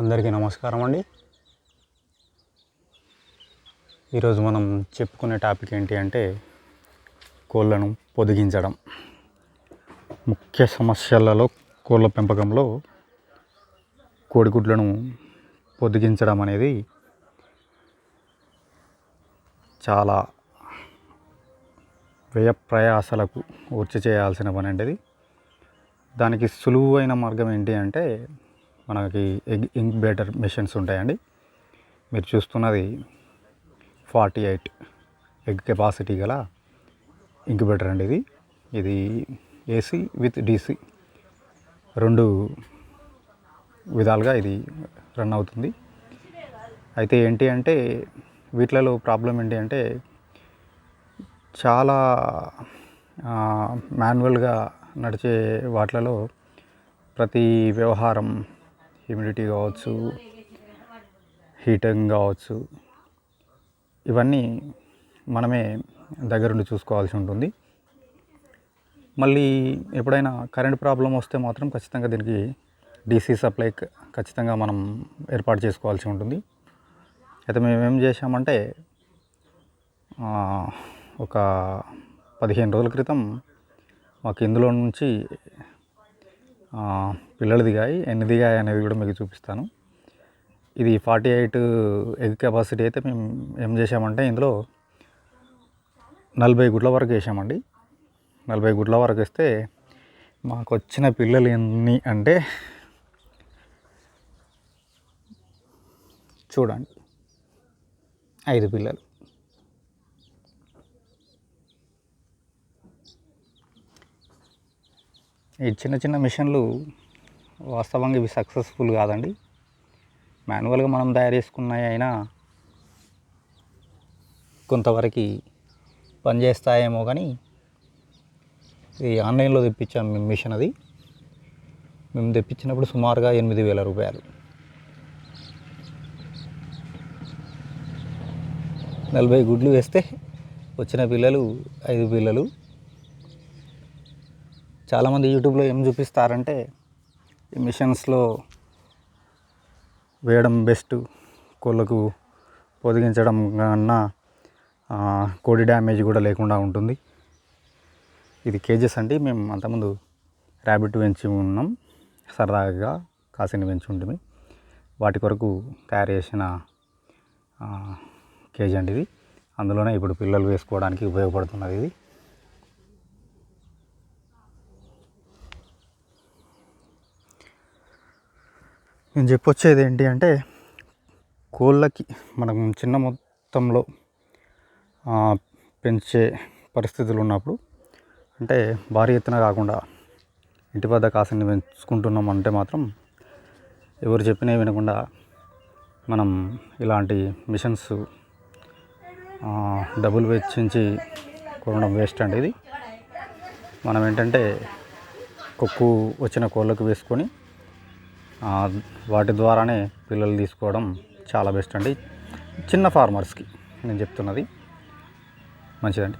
అందరికీ నమస్కారం అండి. ఈరోజు మనం చెప్పుకునే టాపిక్ ఏంటి అంటే కోళ్ళను పొదిగించడం. ముఖ్య సమస్యలలో కోళ్ళ పెంపకంలో కోడిగుడ్లను పొదిగించడం అనేది చాలా వ్యయ ప్రయాసలకు వచ్చి చేయాల్సిన పని అండి దానికి సులువైన మార్గం ఏంటి అంటే మనకి ఎగ్ ఇంక్యుబేటర్ మెషిన్స్ ఉంటాయండి. మీరు చూస్తున్నది ఫార్టీ ఎయిట్ ఎగ్ కెపాసిటీ గల ఇంక్యుబేటర్ అండి ఇది. ఇది ఏసీ విత్ డీసీ రెండు విధాలుగా ఇది రన్ అవుతుంది. అయితే ఏంటి అంటే వీటిలలో ప్రాబ్లం ఏంటి అంటే చాలా మాన్యువల్గా నడిచే వాటిలలో ప్రతి వ్యవహారం హ్యూమిడిటీ కావచ్చు హీటింగ్ కావచ్చు ఇవన్నీ మనమే దగ్గరుండి చూసుకోవాల్సి ఉంటుంది. మళ్ళీ ఎప్పుడైనా కరెంట్ ప్రాబ్లం వస్తే మాత్రం ఖచ్చితంగా దీనికి డీసీ సప్లై ఖచ్చితంగా మనం ఏర్పాటు చేసుకోవాల్సి ఉంటుంది. అయితే మేము ఏం ఒక పదిహేను రోజుల క్రితం మాకు ఇందులో నుంచి పిల్లలు దిగాయి ఎన్ని దిగాయి అనేది కూడా మీకు చూపిస్తాను. ఇది ఫార్టీ ఎయిట్ ఎగ్ కెపాసిటీ అయితే మేము ఏం చేసామంటే ఇందులో నలభై గుడ్ల వరకు వేసామండి. నలభై గుడ్ల వరకు వేస్తే మాకు వచ్చిన పిల్లలు ఎన్ని అంటే చూడండి ఐదు పిల్లలు. ఈ చిన్న చిన్న మిషన్లు వాస్తవంగా ఇవి సక్సెస్ఫుల్ కాదండి. మాన్యువల్గా మనం తయారు చేసుకున్నాయి అయినా కొంతవరకు పనిచేస్తాయేమో కానీ ఇది ఆన్లైన్లో తెప్పించాం మేము మిషన్ అది. మేము తెప్పించినప్పుడు సుమారుగా ఎనిమిది వేల రూపాయలు. నలభై గుడ్లు వేస్తే వచ్చిన పిల్లలు ఐదు పిల్లలు చాలామంది యూట్యూబ్లో ఏం చూపిస్తారంటే ఈ మిషన్స్లో వేయడం బెస్ట్ కోళ్ళకు పొదిగించడం కన్నా కోడి డ్యామేజ్ కూడా లేకుండా ఉంటుంది. ఇది కేజెస్ అండి. మేము అంతకుముందు ర్యాబిట్ పెంచి ఉన్నాం. సరదాగా కాసిని పెంచి ఉంటుంది వాటి కొరకు తయారు చేసిన కేజీ అండి ఇది. అందులోనే ఇప్పుడు పిల్లలు వేసుకోవడానికి ఉపయోగపడుతున్నది ఇది. నేను చెప్పొచ్చేది ఏంటి అంటే కోళ్ళకి మనం చిన్న మొత్తంలో పెంచే పరిస్థితులు ఉన్నప్పుడు అంటే భారీ ఎత్తున కాకుండా ఇంటి వద్ద కాసిని పెంచుకుంటున్నాం అంటే మాత్రం ఎవరు చెప్పినా వినకుండా మనం ఇలాంటి మిషన్స్ డబ్బులు వెచ్చించి కొనడం వేస్ట్ అండి ఇది. మనం ఏంటంటే కొక్కు వచ్చిన కోళ్ళకు వేసుకొని వాటి ద్వారానే పిల్లలు తీసుకోవడం చాలా బెస్ట్ అండి. చిన్న ఫార్మర్స్కి నేను చెప్తున్నది మంచిదండి.